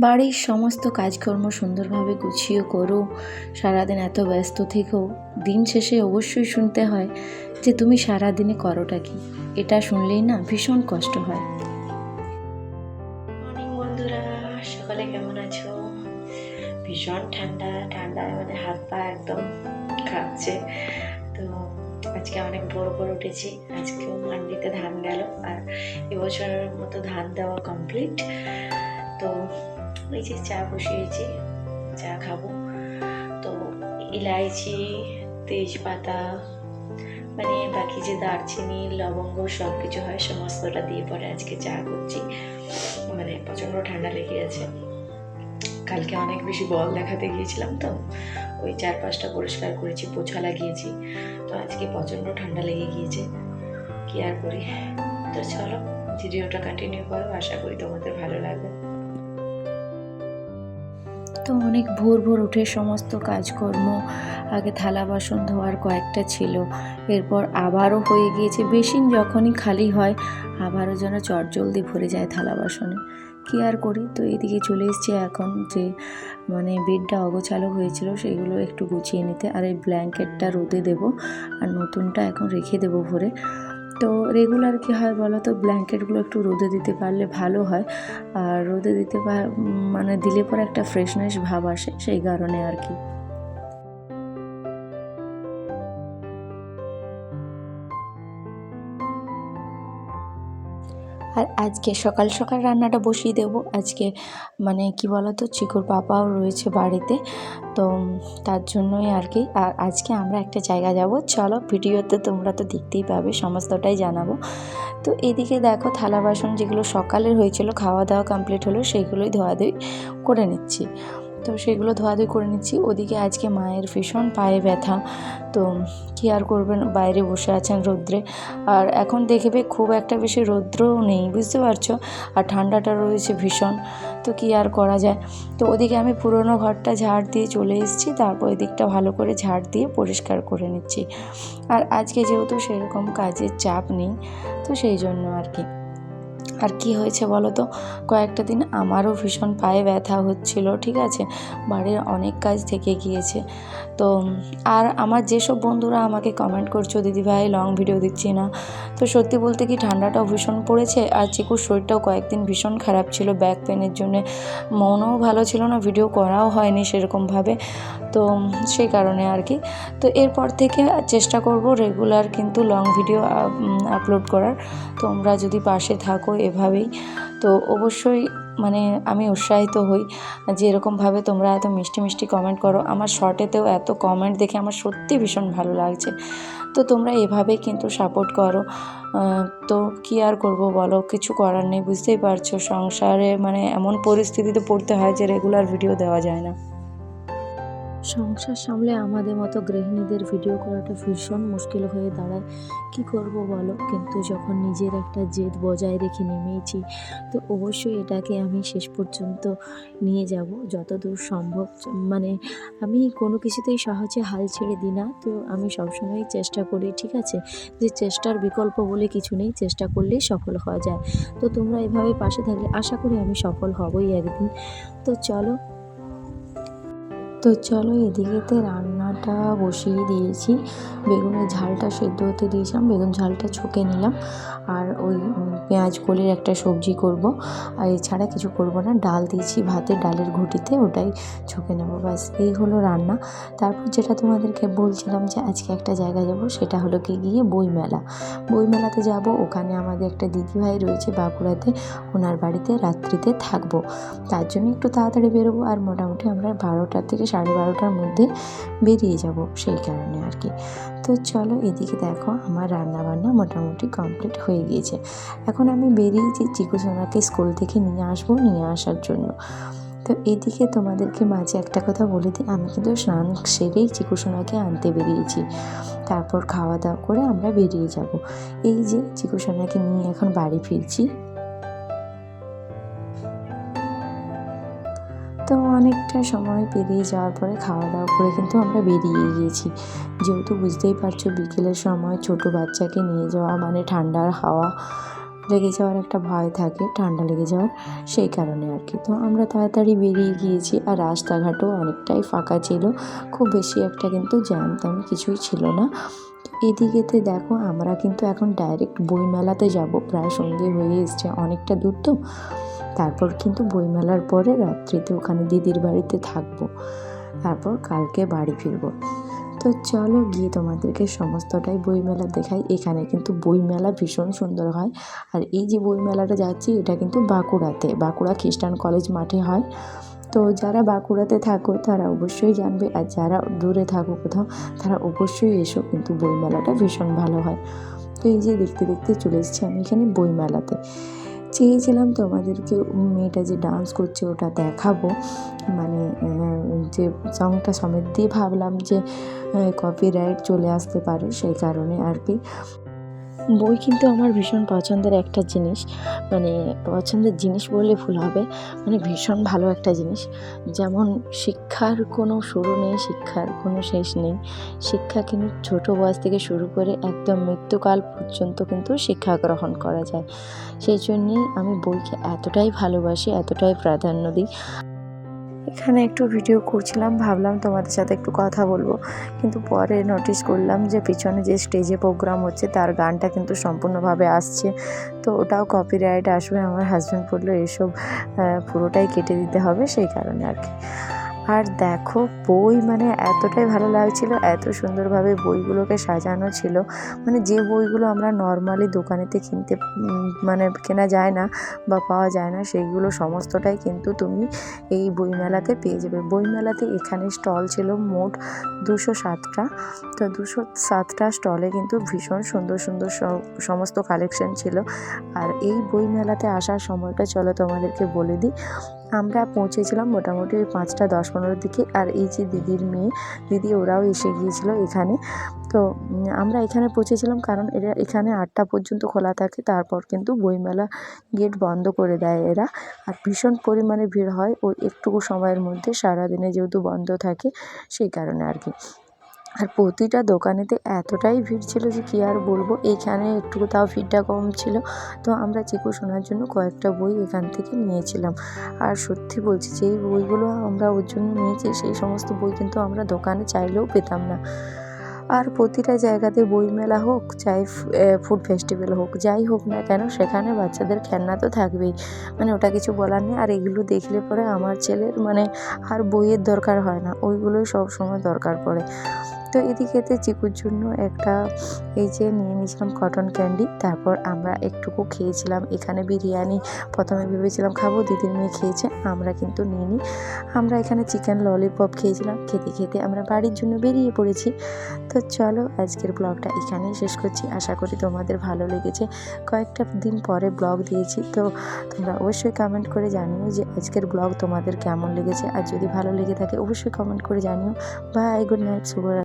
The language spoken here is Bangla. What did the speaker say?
বাড়ির সমস্ত কাজকর্ম সুন্দরভাবে গুছিয়ে করো। সারাদিন এত ব্যস্ত থেকেও দিন শেষে অবশ্যই শুনতে হয় যে তুমি সারাদিনে করোটা কি। এটা শুনলেই না ভীষণ কষ্ট হয়। বন্ধুরা। সকালে কেমন আছো? ভীষণ ঠান্ডা ঠান্ডায় মানে হাত পা একদম কাঁপছে। তো আজকে অনেক বড় ভোর উঠেছি। আজকেও মান্ডিতে ধান গেল। আর এবছরের মতো ধান দেওয়া কমপ্লিট তো এই যে চা বসিয়েছি, চা খাব। তো ইলাইচি, তেজপাতা মানে বাকি যে দারচিনি, লবঙ্গ সব কিছু হয়, সমস্তটা দিয়ে পরে আজকে চা করছি। মানে প্রচণ্ড ঠান্ডা লেগে আছে কালকে অনেক বেশি বল দেখাতে গিয়েছিলাম তো, ওই চারপাশটা পরিষ্কার করেছি, পোছা লাগিয়েছি। তো আজকে প্রচণ্ড ঠান্ডা লেগে গিয়েছে। কি আর করি? তো চলো, ভিডিওটা কন্টিনিউ করো, আশা করি তোমাদের ভালো লাগবে। তো অনেক ভোর ভোর উঠে সমস্ত কাজকর্ম, আগে থালা বাসন ধোয়ার কয়েকটা ছিল। এরপর আবারও হয়ে গিয়েছে বেসিন যখনই খালি হয়, আবারও যেন চটজলদি ভরে যায় থালা বাসনে। কী আর করি? তো এদিকে চলে এসেছি এখন যে মানে বেডটা অগোছালো হয়েছিল সেগুলো একটু গুছিয়ে নিতে। আর এই ব্ল্যাঙ্কেটটা রোদে দেবো, আর নতুনটা এখন রেখে দেবো ভরে। তো রেগুলার কি হয় বলো তো ব্ল্যাঙ্কেটগুলো একটু রোদে দিতে পারলে ভালো হয়। আর রোদে দিতে মানে দিলে পরে একটা ফ্রেশনেস ভাব আসে, সেই কারণে আর কি। আর আজকে সকাল সকাল রান্নাটা বসিয়ে দেবো। আজকে মানে কি বলতো, চিকুর পাপাও রয়েছে বাড়িতে। তো তার জন্যই আর কি। আর আজকে আমরা একটা জায়গা যাব। চলো ভিডিওতে তোমরা তো দেখতেই পাবে, সমস্তটাই জানাব। তো এদিকে দেখো থালা বাসন যেগুলো সকালের হয়েছিল, খাওয়া দাওয়া কমপ্লিট হলো সেইগুলোই ধোয়াধুই করে নিচ্ছি। তো সেগুলো ধোয়াধুয়ি করে নিচ্ছি। ওদিকে আজকে মায়ের ভীষণ পায়ে ব্যথা। তো কী আর করবেন? বাইরে বসে আছেন রৌদ্রে। আর এখন দেখবে খুব একটা বেশি রৌদ্রও নেই, বুঝতে পারছ? আর ঠান্ডাটা রয়েছে ভীষণ। তো কী আর করা যায়? তো ওদিকে আমি পুরোনো ঘরটা ঝাড় দিয়ে চলে এসেছি। তারপর এদিকটা ভালো করে ঝাড় দিয়ে পরিষ্কার করে নিচ্ছি। আর আজকে যেহেতু সেরকম কাজের চাপ নেই, তো সেই জন্য আর কি। আর কি হয়েছে বলো তো? কয়েকটা দিন আমারও ভীষণ পায়ে ব্যথা হচ্ছিল, ঠিক আছে? বাড়ির অনেক কাজ থেকে গিয়েছে। তো, আর আমার যেসব বন্ধুরা আমাকে কমেন্ট করছ, দিদিভাই লং ভিডিও দিচ্ছি না। তো সত্যি বলতে কি ঠান্ডাটাও ভীষণ পড়েছে, আর চিকুর শরীরটাও কয়েকদিন ভীষণ খারাপ ছিল ব্যাক পেনের জন্য। মনও ভালো ছিল না ভিডিও করাও হয়নি সেরকমভাবে। তো সেই কারণে আর কি। তো এরপর থেকে চেষ্টা করব রেগুলার কিন্তু লং ভিডিও আপলোড করার। তোমরা যদি পাশে থাকো এভাবেই। তো অবশ্যই মানে আমি উৎসাহিত হই যে এরকমভাবে তোমরা এত মিষ্টি মিষ্টি কমেন্ট করো। আমার শর্টেতেও এত কমেন্ট দেখে আমার সত্যি ভীষণ ভালো লাগছে। তো তোমরা এভাবেই কিন্তু সাপোর্ট করো। তো কী আর করব বলো? কিছু করার নেই, বুঝতেই পারছ সংসারে মানে এমন পরিস্থিতিতে পড়তে হয় যে রেগুলার ভিডিও দেওয়া যায় না। সংসার সামলে আমাদের মতো গৃহিণীদের ভিডিও করাটা ভীষণ মুশকিল হয়ে দাঁড়ায়। কি করব বলো? কিন্তু যখন নিজের একটা জেদ বজায় রেখে নেমেছি, তো অবশ্যই এটাকে আমি শেষ পর্যন্ত নিয়ে যাব। যতদূর সম্ভব মানে আমি কোনো কিছুতেই সহজে হাল ছেড়ে দিই না। তো আমি সবসময় চেষ্টা করি, ঠিক আছে? যে চেষ্টার বিকল্প বলে কিছু নেই, চেষ্টা করলেই সফল হওয়া যায়। তো তোমরা এভাবে পাশে থাকলে আশা করি আমি সফল হবই একদিন। তো চলো তো চলো এদিকেতে রান্নাটা বসিয়ে দিয়েছি। বেগুনের ঝালটা সেদ্ধ হতে দিয়েছিলাম, বেগুন ঝালটা ছুঁকে নিলাম। আর ওই পেঁয়াজ কলির একটা সবজি করব। আর এছাড়া কিছু করব না, ডাল দিয়েছি ভাতের ডালের ঘুটিতে, ওটাই ছুঁকে নেব। ব্যাস, এই হলো রান্না। তারপর যেটা তোমাদেরকে বলছিলাম যে আজকে একটা জায়গায় যাব, সেটা হলো কি গিয়ে বইমেলা। বইমেলাতে যাব, ওখানে আমাদের একটা দিদিভাই রয়েছে বাঁকুড়াতে, ওনার বাড়িতে রাত্রিতে থাকব। তার জন্য একটু তাড়াতাড়ি বেরোবো, আর মোটামুটি আমরা বারোটার থেকে সাড়ে বারোটার মধ্যে বেরিয়ে যাব সেই কারণে আর কি। তো চলো এদিকে দেখো আমার রান্না বান্না মোটামুটি কমপ্লিট হয়ে গিয়েছে। এখন আমি বেরিয়েছি চিকু সোনাকে স্কুল থেকে নিয়ে আসব, নিয়ে আসার জন্য। তো এদিকে তোমাদেরকে মাঝে একটা কথা বলে দিই, আমি কিন্তু স্নান সেরেই চিকু সোনাকে আনতে বেরিয়েছি। তারপর খাওয়া দাওয়া করে আমরা বেরিয়ে যাব। এই যে চিকু সোনাকে নিয়ে এখন বাড়ি ফিরছি অনেকটা সময় পেরিয়ে যাওয়ার পরে খাওয়া দাওয়া করে কিন্তু আমরা বেরিয়ে গিয়েছি। যেহেতু বুঝতেই পারছ বিকেলের সময় ছোট বাচ্চাকে নিয়ে যাওয়া মানে ঠান্ডার হাওয়া লেগে যাওয়ার একটা ভয় থাকে, ঠান্ডা লেগে যাওয়ার সেই কারণে আর কি। তো আমরা তাড়াতাড়ি বেরিয়ে গিয়েছি আর রাস্তাঘাটও অনেকটাই ফাঁকা ছিল, খুব বেশি একটা কিন্তু জ্যাম ট্যাম কিছুই ছিল না। এদিকেতে দেখো আমরা কিন্তু এখন ডাইরেক্ট বইমেলাতে যাব, প্রায় সন্ধে হয়ে এসছে অনেকটা দূর তো। তারপর কিন্তু বইমেলার পরে রাত্রিতে ওখানে দিদির বাড়িতে থাকব। তারপর কালকে বাড়ি ফিরবো। তো চলো গিয়ে তোমাদেরকে সমস্তটাই বইমেলা দেখাই। এখানে কিন্তু বইমেলা ভীষণ সুন্দর হয়। আর এই যে বইমেলাটা যাচ্ছি, এটা কিন্তু বাঁকুড়াতে। বাঁকুড়া খ্রিস্টান কলেজ মাঠে হয়। তো যারা বাঁকুড়াতে থাকো, তারা অবশ্যই জানবে। আর যারা দূরে থাকো কোথাও, তারা অবশ্যই এসো। কিন্তু বইমেলাটা ভীষণ ভালো হয়। তো এই যে দেখতে দেখতে চলে এসেছি আমি এখানে বইমেলাতে। চেয়েছিলাম তোমাদেরকে মেয়েটা যে ডান্স করছে ওটা দেখাবো। মানে যে সংটা সমেত দিয়ে ভাবলাম যে কপিরাইট চলে আসতে পারে সেই কারণে আর কি। বই কিন্তু আমার ভীষণ পছন্দের একটা জিনিস। মানে পছন্দের জিনিস বললে ভুল হবে। মানে ভীষণ ভালো একটা জিনিস। যেমন শিক্ষার কোনো শুরু নেই, শিক্ষার কোনো শেষ নেই। শিক্ষা কিন্তু ছোটো বয়স থেকে শুরু করে একদম মৃত্যুকাল পর্যন্ত কিন্তু শিক্ষা গ্রহণ করা যায়। সেই জন্যেই আমি বইকে এতটাই ভালোবাসি, এতটাই প্রাধান্য দিই। এখানে একটু ভিডিও করছিলাম, ভাবলাম তোমাদের সাথে একটু কথা বলব। কিন্তু পরে নোটিস করলাম যে পিছনে যে স্টেজে প্রোগ্রাম হচ্ছে, তার গানটা কিন্তু সম্পূর্ণভাবে আসছে। তো ওটাও কপিরাইট আসবে, আমার হাজব্যান্ড বলল এসব পুরোটাই কেটে দিতে হবে, সেই কারণে আর কি। আর দেখো, বই মানে এতটাই ভালো লাগছিল, এত সুন্দরভাবে বইগুলোকে সাজানো ছিল। মানে যে বইগুলো আমরা নর্মালি দোকানেতে কিনতে মানে কেনা যায় না বা পাওয়া যায় না, সেইগুলো সমস্তটাই কিন্তু তুমি এই বইমেলাতে পেয়ে যাবে। বইমেলাতে এখানে স্টল ছিল মোট দুশো সাতটা। তো দুশো সাতটা স্টলে কিন্তু ভীষণ সুন্দর সুন্দর সমস্ত কালেকশন ছিল। আর এই বইমেলাতে আসার সময়টা চলো তোমাদেরকে বলে দিই। আমরা পৌঁছেছিলাম মোটামুটি ওই পাঁচটা, দশ, পনেরোর দিকে। আর এই যে দিদির মেয়ে, দিদি ওরাও এসে গিয়েছিল এখানে। তো আমরা এখানে পৌঁছেছিলাম কারণ এরা এখানে আটটা পর্যন্ত খোলা থাকে, তারপর কিন্তু বইমেলা গেট বন্ধ করে দেয় এরা। আর ভীষণ পরিমাণে ভিড় হয় ওই একটুকু সময়ের মধ্যে সারাদিনে যেহেতু বন্ধ থাকে, সেই কারণে আর কি। আর প্রতিটা দোকানেতে এতটাই ভিড় ছিল যে কী আর বলব? এইখানে একটু তাও ভিড়টা কম ছিল। তো আমরা চিকু শোনার জন্য কয়েকটা বই এখান থেকে নিয়েছিলাম। আর সত্যি বলছি, যেই বইগুলো আমরা ওর জন্য নিয়েছি, সেই সমস্ত বই কিন্তু আমরা দোকানে চাইলেও পেতাম না। আর প্রতিটা জায়গাতে বইমেলা হোক, চাই ফুড ফেস্টিভ্যাল হোক, যাই হোক না কেন, সেখানে বাচ্চাদের খেলনা তো থাকবেই। মানে ওটা কিছু বলার নেই। আর এগুলো দেখলে পরে আমার ছেলের মানে আর বইয়ের দরকার হয় না। ওইগুলোই সব সময় দরকার পড়ে। তো এদিকেতে চিকুর জন্য একটা, এই যে নিয়ে নিয়েছিলাম কটন ক্যান্ডি তারপর আমরা একটুকু খেয়েছিলাম। এখানে বিরিয়ানি, প্রথমে ভেবেছিলাম খাব দিদির মেয়ে খেয়েছে, আমরা কিন্তু নিইনি। আমরা এখানে চিকেন ললিপপ খেয়েছিলাম। খেতে খেতে আমরা বাড়ির জন্য বেরিয়ে পড়েছি। তো চলো আজকের ব্লগটা এখানেই শেষ করছি। আশা করি তোমাদের ভালো লেগেছে। কয়েকটা দিন পরে ব্লগ দিয়েছি, তো তোমরা অবশ্যই কমেন্ট করে জানিও যে আজকের ব্লগ তোমাদের কেমন লেগেছে। আর যদি ভালো লেগে থাকে, অবশ্যই কমেন্ট করে জানিও। বাই গুড নাইট শুভরাত্রি।